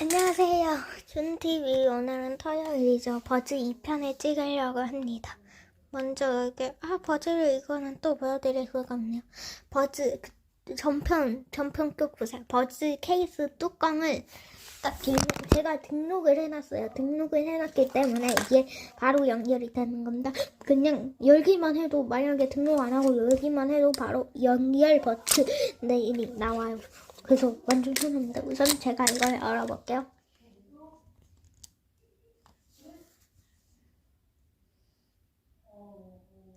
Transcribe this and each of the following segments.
안녕하세요. 준TV 오늘은 토요일이죠. 버즈 2편을 찍으려고 합니다. 먼저 여기 아 버즈를 이거는 또 보여드릴 수가 없네요. 버즈 그 전편 전편 쪽 보세요. 버즈 케이스 뚜껑을 딱 등, 제가 등록을 해놨어요. 등록을 해놨기 때문에 이게 바로 연결이 되는 겁니다. 그냥 열기만 해도 만약에 등록 안 하고 열기만 해도 바로 연결 버튼이 나와요. 그래서 완전 편합니다. 우선 제가 이걸 열어볼게요.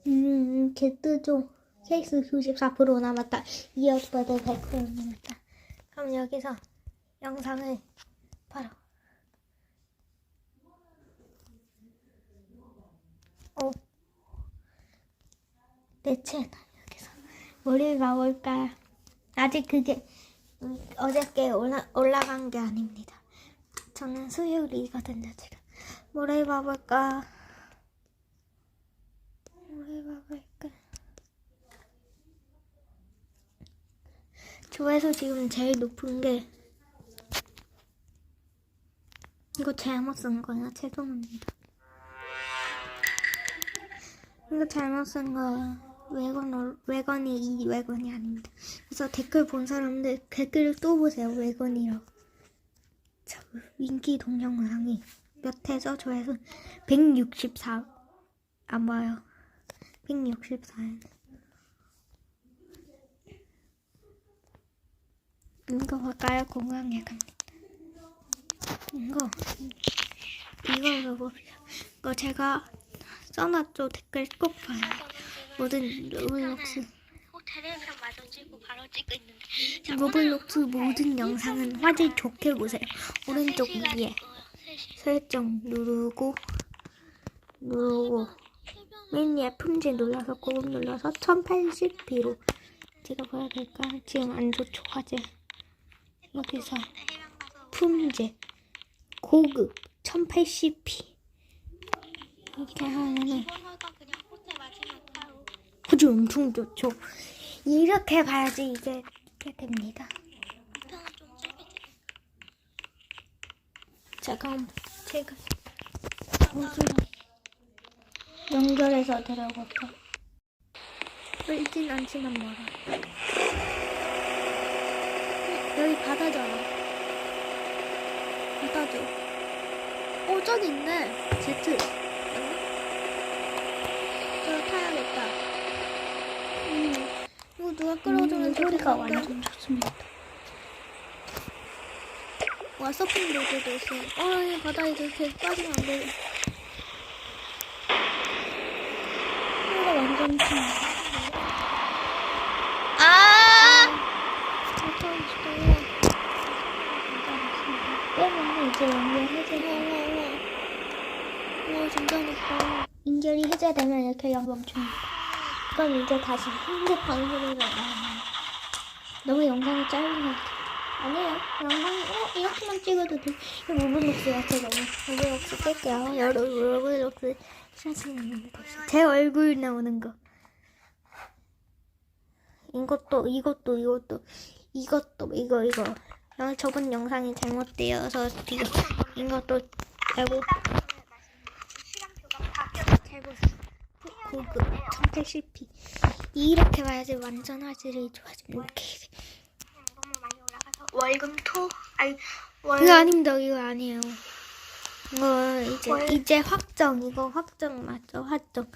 음, 이렇게 뜨죠. 케이스 94% 남았다. 이어받을 100% 남았다. 그럼 여기서 영상을 바로 오내 채널 여기서 뭘 나올까? 아직 그게 음, 어저께 올라, 올라간 게 아닙니다. 저는 수요일이거든요, 지금. 뭘 해봐볼까? 뭘 해봐볼까? 조회수 지금 제일 높은 게 이거 잘못 쓴 거야. 죄송합니다. 이거 잘못 쓴 거야. 외건, 외건이 이 외건이 아닙니다. 그래서 댓글 본 사람들 댓글을 또 보세요. 외건이라고. 저 인기 동영상이 몇 회죠? 조회수 164. 안 봐요. 164. 이거 볼까요? 공항에 갑니다. 이거 이거. 이거 제가 써놨죠. 댓글 꼭 봐요. 모든 로블록스 로블록스 모든 영상은 화질 좋게 보세요. 오른쪽 위에 설정 누르고 누르고 맨 위에 품질 눌러서 고급 눌러서 1080p로 제가 보여드릴까? 지금 안 좋죠 화질 여기서 품질 고급 1080p 이렇게 하면은 엄청 좋죠. 이렇게 봐야지 이게 이게 됩니다. 그럼 제가 버즈를 연결해서 들어볼게요. 울진 않지만 멀어. 여기 바다잖아. 바다죠. 어 저기 있네. 제트. 타야겠다. 음. 이거 누가 끌어주면 소리가 완전 좋습니다. 와 서핑 보드도 있어요. 어, 이 바다에 이렇게 빠지면 안 돼. 이거 완전 큰. 아! 잠깐 있어요. 빼면 이제 연결 해제. 와 진짜 높다. 연결이 해제되면 이렇게 영 멈춥니다. 그럼 이제 다시 핸드폰 소리가 나요. 너무 영상이 짧은 것 같아. 아니에요. 영상 어, 이렇게만 찍어도 돼. 이거 로블록스 같아 너무. 로블록스 뺄게요. 여러분 로블록스 사진 제 얼굴 나오는 거. 이것도 이것도 이것도 이것도 이거 이거. 어, 저번 영상이 잘못되어서 이거 이것도 알고 시간표가 바뀌어서 잘 보세요. 고급 1080p 이렇게 봐야지 완전 화질이 좋아집니다. 이렇게. 너무 많이 올라가서 월금토 아니 이거 아닙니다. 이거 아니에요. 이거 이제 이제 확정 이거 확정 맞죠? 확정.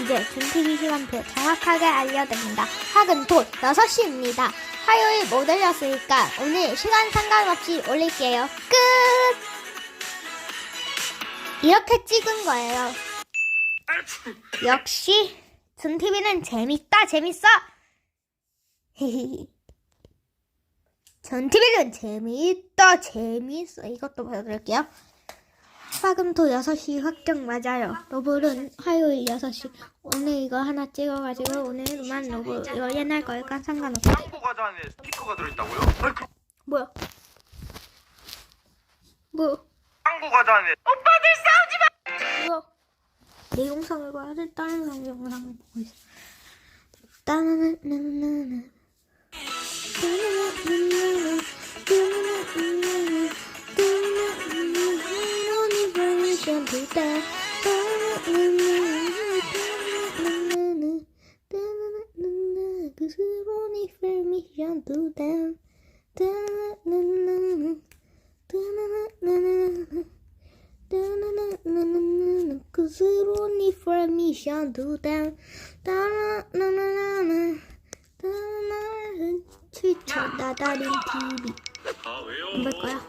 이제 준TV 시간표 정확하게 알려드립니다. 곧 6시입니다. 화요일 못 올렸으니까 오늘 시간 상관없이 올릴게요. 끝! 이렇게 찍은 거예요. 역시 준TV는 재밌다 재밌어! 전TV는 재미있다, 재미있어. 이것도 보여드릴게요. 화금토 6시 확정 맞아요. 로블은 화요일 6시. 오늘 이거 하나 찍어가지고 오늘만 로블, 이거 옛날 거니까 상관없어. 과자 안에 스티커가 들어있다고요? 아이, 그 뭐야? 뭐, 빵꾸 과자 안에 이거 내 영상을 봐야 돼? 다른 사람 영상을 보고 있어. 따나나나나나. 따나나나나나. 따나나나나나. 따나나나나. 이론이 보이는 전부다. 따나나나나. 따나나나나. 따나나나나. 그 수론이 보이는 전부다. 따나나나나. 따나나나나. 따나나나나. 다른 TV. 볼 거야.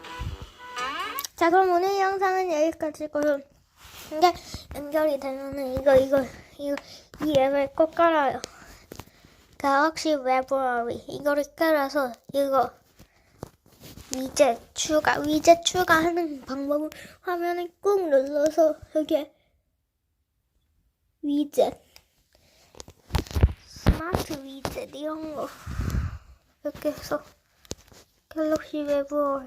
자, 그럼 오늘 영상은 여기까지고요. 근데 연결이 되면은 이거 이거 이거 이 앱을 꼭 깔아요. 갤럭시 웨브러리 이거를 깔아서 이거 위젯 추가 위젯 추가하는 방법을 화면에 꾹 눌러서 여기에 위젯 스마트 위젯 이런 거 이렇게 해서 갤럭시 웨브러리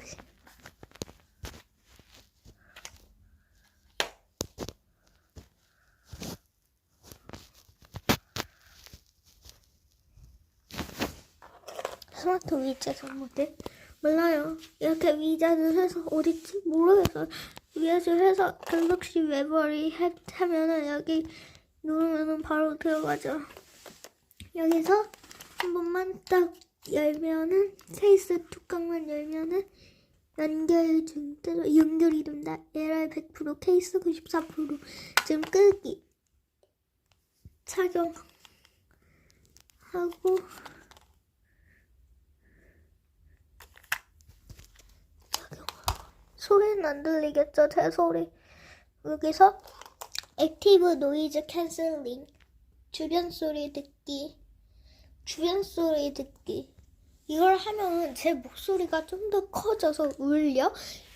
스마트 위젯 모델 몰라요. 이렇게 위젯을 해서 어딨지 모르겠어요. 위젯을 해서 갤럭시 웨버리 해- 하면은 여기 누르면은 바로 들어가죠. 여기서 한 번만 딱 열면은 케이스 뚜껑만 열면은 연결 중뜨 연결이 된다. 에러 100% 케이스 94% 지금 끄기 착용하고 소리는 안 들리겠죠? 제 소리. 여기서 액티브 노이즈 캔슬링, 주변 소리 듣기, 주변 소리 듣기. 이걸 하면 제 목소리가 좀 더 커져서 울려?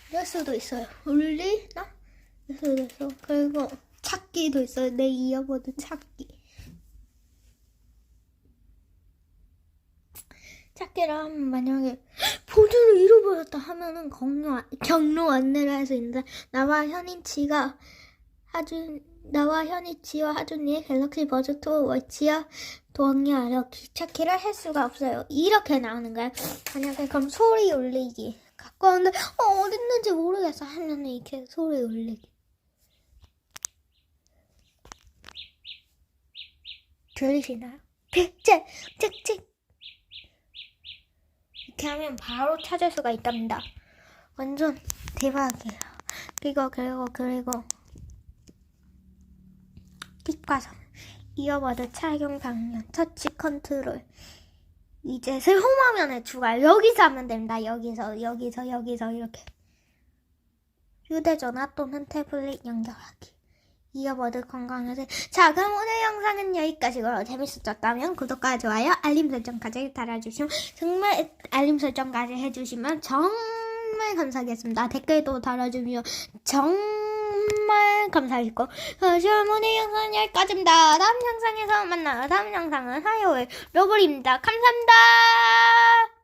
이럴 수도 있어요. 울리나? 수도 있어. 그리고 찾기도 있어요. 내 이어버드 찾기. 찾기를 하면 만약에 보드를 잃어버렸다 하면은 경로, 경로 안내를 할 수 있는데 나와 현인치가 하준 나와 현이치와 하준이의 갤럭시 버즈 2 워치와 동의 아래 찾기를 할 수가 없어요. 이렇게 나오는 거야. 만약에 그럼 소리 울리기 갖고 왔는데 어, 어딨는지 모르겠어 하면은 이렇게 소리 울리기 들리시나요? 픽책 책책 이렇게 하면 바로 찾을 수가 있답니다. 완전 대박이에요. 그리고 그리고 그리고 틱과선 이어버드 착용 방면 터치 컨트롤. 이제 홈화면에 추가 여기서 하면 됩니다. 여기서 여기서 여기서 이렇게. 휴대전화 또는 태블릿 연결하기. 이어버드 건강해서. 자 그럼 오늘 영상은 여기까지고요 재밌었다면 구독과 좋아요 알림 설정까지 달아주시면 정말 알림 설정까지 해주시면 정말 감사하겠습니다. 댓글도 달아주면 정말 감사하겠고 그럼 오늘 영상은 여기까지입니다. 다음 영상에서 만나요. 다음 영상은 화요일 로블입니다. 감사합니다